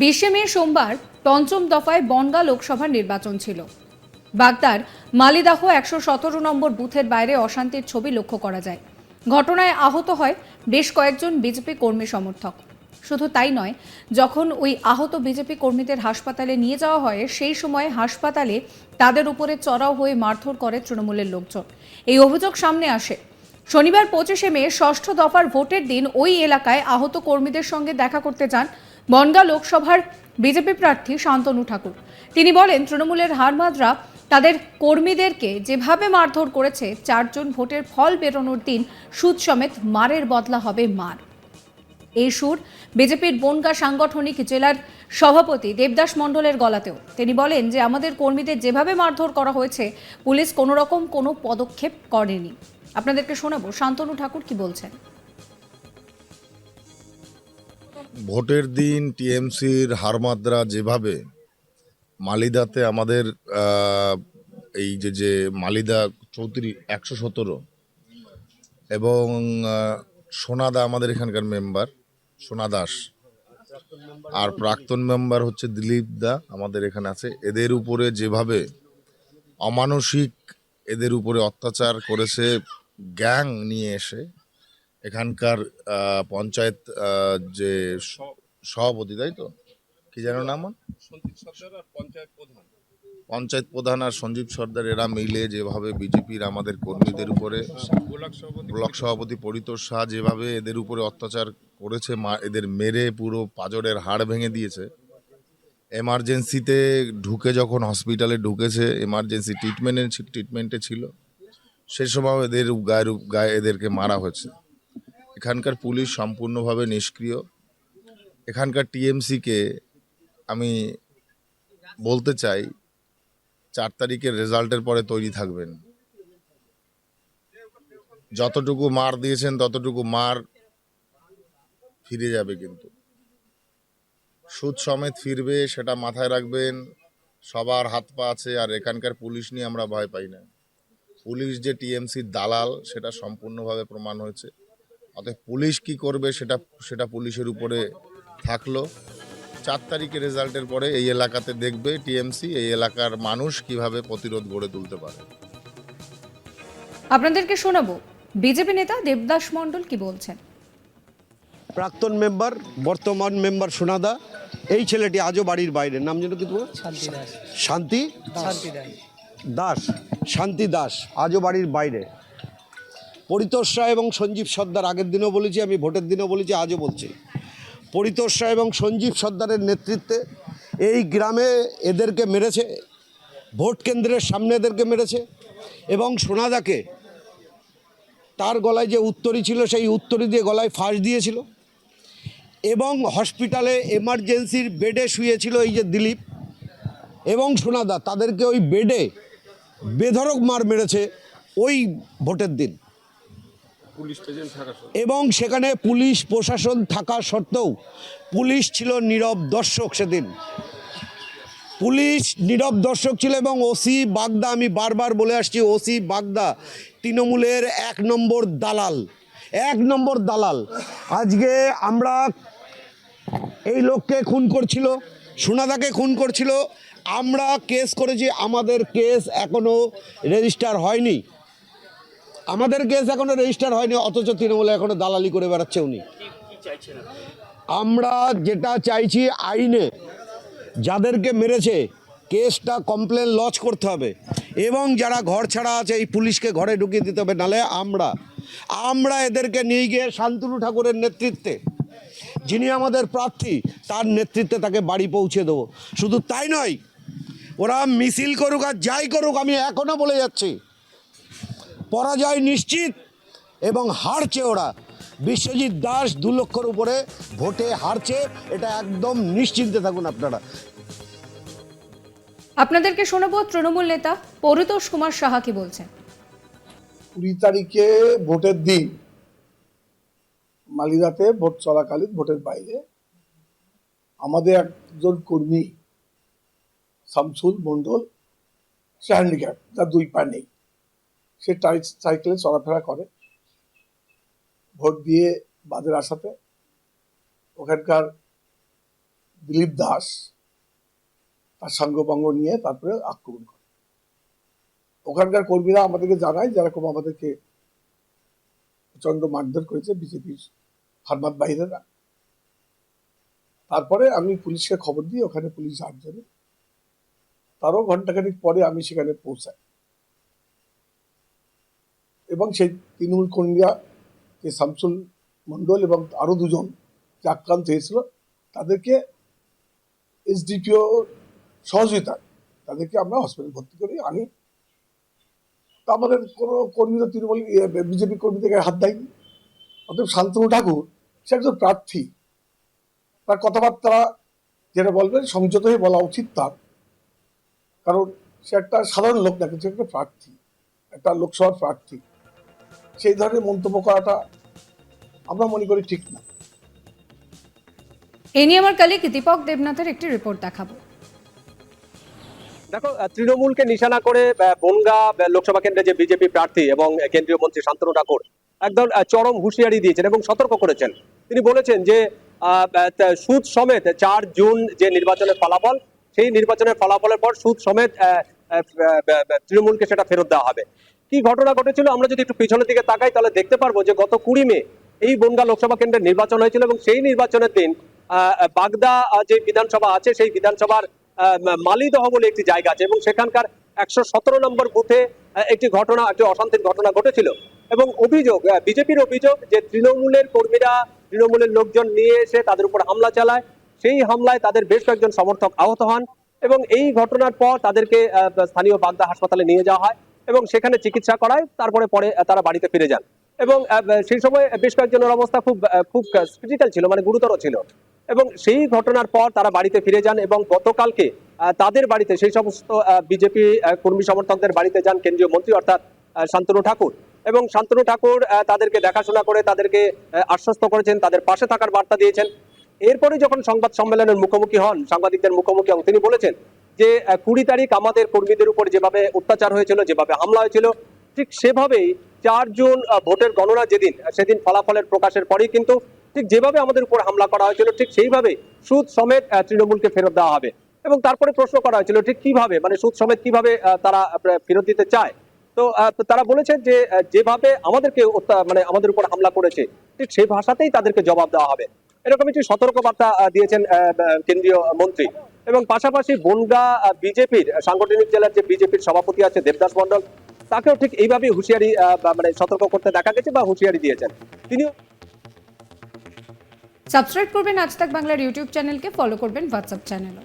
বিশে মে সোমবার পঞ্চম দফায় বনগা লোকসভা নির্বাচন ছিল। বাগদার মালিদাহ একশো সতেরো নম্বর বুথের বাইরে অশান্তির ছবি লক্ষ্য করা যায়। ঘটনায় আহত হয় বেশ কয়েকজন বিজেপি কর্মী সমর্থক। শুধু তাই নয়, যখন ওই আহত বিজেপি কর্মীদের হাসপাতালে নিয়ে যাওয়া হয়, সেই সময় হাসপাতালে তাদের উপরে চড়াও হয়ে মারধর করে তৃণমূলের লোকজন। এই অভিযোগ সামনে আসে। শনিবার পঁচিশে মে ষষ্ঠ দফার ভোটের দিন ওই এলাকায় আহত কর্মীদের সঙ্গে দেখা করতে যান বনগা লোকসভার বিজেপি প্রার্থী শান্তনু ঠাকুর। তিনি বলেন, তৃণমূলের হারমাদরা তাদের কর্মীদেরকে যেভাবে মারধর করেছে, চারজন ভোটের ফল বেরোনোর দিন সুদ সমেত মারের বদলা হবে মার। এই সুর বিজেপির বনগা সাংগঠনিক জেলার সভাপতি দেবদাস মণ্ডলের গলাতেও। তিনি বলেন যে, আমাদের কর্মীদের যেভাবে মারধর করা হয়েছে, পুলিশ কোনো রকম কোনো পদক্ষেপ করেনি। আপনাদেরকে শোনাবো শান্তনু ঠাকুর কি বলছেন। ভোটের দিন টিএমসির হারমাদ্রা যেভাবে মালিদাতে আমাদের এই যে যে মালিদা চৌত্রিশ একশো সতেরো এবং সোনাদা আমাদের এখানকার মেম্বার, সোনা দাস। আর প্রাক্তন মেম্বার হচ্ছে দিলীপ দা আমাদের এখানে আছে। এদের উপরে যেভাবে অমানসিক, এদের উপরে অত্যাচার করেছে, গ্যাং নিয়ে এসে এখানকার পঞ্চায়েত যে সভাপতি তাই তো? কি যেন নাম পঞ্চায়েত প্রধান। আর সঞ্জীব সর্দার এরা মিলে যেভাবে বিজেপির আমাদের কর্মীদের উপরে ব্লক সভাপতি পরিতোষ শাহ যেভাবে এদের উপরে অত্যাচার করেছে এদের মেরে পুরো পাজরের হাড় ভেঙে দিয়েছে। এমার্জেন্সিতে ঢুকে যখন হসপিটালে ঢুকেছে এমার্জেন্সি ট্রিটমেন্টে ট্রিটমেন্টে ছিল সে সময় এদের গায়ের গায়ে এদেরকে মারা হয়েছে। এখানকার পুলিশ সম্পূর্ণভাবে নিষ্ক্রিয়। এখানকার টিএমসিকে আমি বলতে চাই, চার তারিখের রেজাল্টের পরে তৈরি থাকবেন। যতটুকু মার দিয়েছেন, ততটুকু মার ফিরে যাবে কিন্তু। সুদ সমেত ফিরবে, সেটা মাথায় রাখবেন। সবার হাত পা আছে, আর এখানকার পুলিশ নিয়ে আমরা ভয় পাই না। পুলিশ যে টিএমসির দালাল, সেটা সম্পূর্ণভাবে প্রমাণ হয়েছে। অতএব পুলিশ কি করবে সেটা সেটা পুলিশের উপরে থাকল। চার তারিখের রেজাল্টের পরে এই এলাকাতে দেখবে টিএমসি এই এলাকার মানুষ কীভাবে প্রতিরোধ গড়ে তুলতে পারে। আপনাদেরকে শোনাবো বিজেপি নেতা দেবদাস মণ্ডল কি বলছেন? প্রাক্তন মেম্বার বর্তমান মেম্বার সোনাদা এই ছেলেটি আজও বাড়ির বাইরে। নাম যেন কি শান্তি দাস। শান্তি? দাস শান্তি দাস আজও বাড়ির বাইরে। পরিতোষ রায় এবং সঞ্জীব সর্দার, আগের দিনও বলেছি, আমি ভোটের দিনও বলেছি, আজও বলছি। পরিতোষ রায় এবং সঞ্জীব সর্দারের নেতৃত্বে এই গ্রামে এদেরকে মেরেছে, ভোট কেন্দ্রের সামনে এদেরকে মেরেছে এবং সোনাদাকে তার গলায় যে উত্তরী ছিল, সেই উত্তরী দিয়ে গলায় ফাঁস দিয়েছিল এবং হসপিটালে এমার্জেন্সির বেডে শুয়েছিল এই যে দিলীপ এবং সোনাদা, তাদেরকে ওই বেডে বেধরক মার মেরেছে ওই ভোটের দিন। এবং সেখানে পুলিশ প্রশাসন থাকা সত্ত্বেও পুলিশ ছিল নীরব দর্শক সেদিন। পুলিশ নীরব দর্শক ছিল এবং ওসি বাগদা, আমি বারবার বলে আসছি, ওসি বাগদা তৃণমূলের এক নম্বর দালাল, এক নম্বর দালাল। আজকে আমরা এই লোককে খুন করছিল, সোনাদাকে খুন করছিল, আমরা কেস করেছি, আমাদের কেস এখনও রেজিস্টার হয়নি। আমাদের কেস এখনও রেজিস্টার হয়নি অথচ তৃণমূলে এখনও দালালি করে বেড়াচ্ছে উনি। আমরা যেটা চাইছি আইনে যাদেরকে মেরেছে কেসটা কমপ্লেন লজ করতে হবে। এবং যারা ঘর ছাড়া আছে এই পুলিশকে ঘরে ঢুকিয়ে দিতে হবে নালে আমরা আমরা এদেরকে নিয়ে গিয়ে শান্তনু ঠাকুরের নেতৃত্বে যিনি আমাদের প্রার্থী তার নেতৃত্বে তাকে বাড়ি পৌঁছে দেবো। শুধু তাই নয় ওরা মিছিল করুক আর যাই করুক আমি এখনও বলে যাচ্ছি পরাজয় নিশ্চিত এবং হারছে ওরা। বিশ্বজিৎ দাস দু লক্ষর উপরে ভোটে হারছে এটা একদম নিশ্চিন্তে থাকুন আপনারা। আপনাদেরকে শোনাবো তৃণমূল নেতা পরিতোষ কুমার সাহা কি বলছেন? কুড়ি তারিখে ভোটের দিন মালিদাতে ভোট চলাকালীন ভোটের বাইরে আমাদের একজন কর্মী শামসুল মণ্ডল সে হ্যান্ডিক্যাপ তার দুই পা নেই। সে টাই- সাইকেলে চলাফেরা করে। ভোট দিয়ে বাদের আসাতে ওখানকার দিলীপ দাস তার সঙ্গভঙ্গ নিয়ে তারপরে আক্রমণ করে। ওখানকার কর্মীরা আমাদেরকে জানায় যেরকম আমাদেরকে প্রচণ্ড মারধর করেছে বিজেপির ফার্মাত বাহিরেরা তারপরে আমি পুলিশকে খবর দিই, ওখানে পুলিশ আসবে তারও ঘন্টাখানিক পরে আমি সেখানে পৌঁছাই। এবং সেই তৃণমূল কর্মীরা, যে শামসুল মণ্ডল এবং আরও দুজন যে আক্রান্ত হয়েছিল, তাদেরকে এসডিপিও সহযোগিতায় তাদেরকে আমরা হসপিটালে ভর্তি করে আনি। তা আমাদের কোনো কর্মী তৃণমূল বিজেপি কর্মীদেরকে হাত দেয়নি। অতএব শান্তনু ঠাকুর, সে একজন প্রার্থী। তার কথাবার্তা যেটা বলবেন, সংযত হয়ে বলা উচিত তার। কারণ সে একটা সাধারণ লোক কিন্তু সে একটা প্রার্থী, একটা লোকসভার প্রার্থী। সেই ধরনের মন্তব্য করাটা আমরা মনে করি ঠিক না। এ নিয়ে আমার কালিক দীপক দেবনাথের একটি রিপোর্ট দেখাবো। দেখো তৃণমূলকে নিশানা করে বনগাঁ লোকসভা কেন্দ্রে যে বিজেপি প্রার্থী এবং কেন্দ্রীয় মন্ত্রী শান্তনু ঠাকুর একদম চরম হুঁশিয়ারি দিয়েছেন এবং সতর্ক করেছেন। তিনি বলেছেন যে সুদ সমেত চার জুন যে নির্বাচনের ফলাফল সেই নির্বাচনের ফলাফলের পর সুদ সমেত তৃণমূলকে সেটা ফেরত দেওয়া হবে। কি ঘটনা ঘটেছিল? আমরা যদি একটু পিছনের দিকে তাকাই, তাহলে দেখতে পারব যে গত কুড়ি মে এই বনগাঁ লোকসভা কেন্দ্রের নির্বাচন হয়েছিল এবং সেই নির্বাচনের দিন বাগদা যে বিধানসভা আছে, সেই বিধানসভার মালিদহ বলে একটি জায়গা আছে এবং সেখানকার একশো সতেরো নম্বর বুথে একটি ঘটনা, একটি অশান্তির ঘটনা ঘটেছিল। এবং অভিযোগ বিজেপির অভিযোগ যে তৃণমূলের কর্মীরা, তৃণমূলের লোকজন নিয়ে এসে তাদের উপর হামলা চালায়, সেই হামলায় তাদের বেশ কয়েকজন সমর্থক আহত হন এবং এই ঘটনার পর তাদেরকে স্থানীয় বাগদা হাসপাতালে নিয়ে যাওয়া হয়। এবং সেখানে চিকিৎসা করায়, তারপরে পরে তারা বাড়িতে ফিরে যান। এবং সেই সময় বেশ কয়েকজনের অবস্থা খুব খুব ক্রিটিক্যাল ছিল মানে গুরুতর ছিল। এবং সেই ঘটনার পর তারা বাড়িতে ফিরে যান এবং গতকালকে তাদের বাড়িতে সেই সমস্ত বিজেপি কর্মী সমর্থকদের বাড়িতে যান কেন্দ্রীয় মন্ত্রী অর্থাৎ শান্তনু ঠাকুর। এবং শান্তনু ঠাকুর তাদেরকে দেখাশোনা করে, তাদেরকে আশ্বস্ত করেছেন, তাদের পাশে থাকার বার্তা দিয়েছেন। এরপরে যখন সংবাদ সম্মেলনের মুখোমুখি হন, সাংবাদিকদের মুখোমুখি হন, তিনি বলেছেন যে কুড়ি তারিখ আমাদের কর্মীদের উপর যেভাবে অত্যাচার হয়েছিল, যেভাবে হামলা হয়েছিল, ঠিক সেভাবেই চার জুন ভোটের গণনা যেদিন সেদিন ফলাফলের প্রকাশের পরেই কিন্তু ঠিক যেভাবে আমাদের উপর হামলা করা হয়েছিল, ঠিক সেইভাবে সুদ সমেত তৃণমূলকে ফেরত দেওয়া হবে। এবং তারপরে প্রশ্ন করা হয়েছিল, ঠিক কীভাবে মানে সুদ সমেত কীভাবে তারা ফেরত দিতে চায়? তো তারা বলেছেন যে যেভাবে আমাদেরকে মানে আমাদের উপর হামলা করেছে, ঠিক সেই ভাষাতেই তাদেরকে জবাব দেওয়া হবে। এরকম একটি সতর্কবার্তা দিয়েছেন কেন্দ্রীয় মন্ত্রী। এবং পাশাপাশি বনগা বিজেপির সাংগঠনিক জেলার যে বিজেপির সভাপতি আছে দেবদাস মন্ডল তাকেও ঠিক এইভাবেই হুঁশিয়ারি মানে সতর্ক করতে দেখা গেছে বা হুঁশিয়ারি দিয়েছেন। তিনিও সাবস্ক্রাইব করবেন আজ তাক বাংলার ইউটিউব চ্যানেলকে ফলো করবেন হোয়াটসঅ্যাপ চ্যানেলও